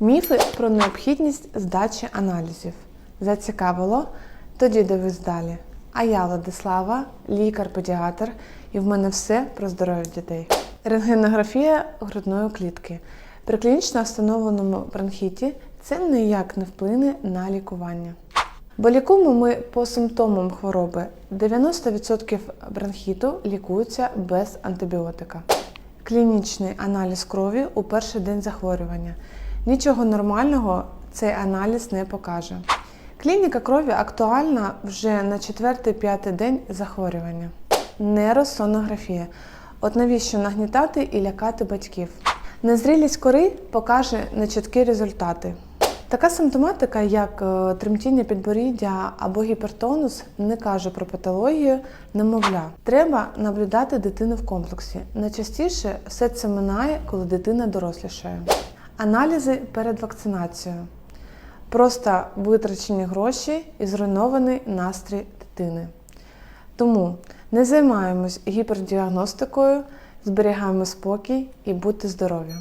Міфи про необхідність здачі аналізів. Зацікавило? Тоді дивись далі. А я Владислава, лікар-педіатр, і в мене все про здоров'я дітей. Рентгенографія грудної клітки. При клінічно встановленому бронхіті це ніяк не вплине на лікування. Бо лікуємо ми по симптомам хвороби. 90% бронхіту лікуються без антибіотика. Клінічний аналіз крові у перший день захворювання. Нічого нормального цей аналіз не покаже. Клініка крові актуальна вже на 4-5 день захворювання. Нейросонографія. От навіщо нагнітати і лякати батьків? Незрілість кори покаже нечіткі результати. Така симптоматика, як е, тремтіння підборіддя або гіпертонус, не каже про патологію немовля. Треба наблюдати дитину в комплексі. Найчастіше все це минає, коли дитина дорослішає. Аналізи перед вакцинацією. Просто витрачені гроші і зруйнований настрій дитини. Тому не займаємось гіпердіагностикою, зберігаємо спокій і будьте здорові!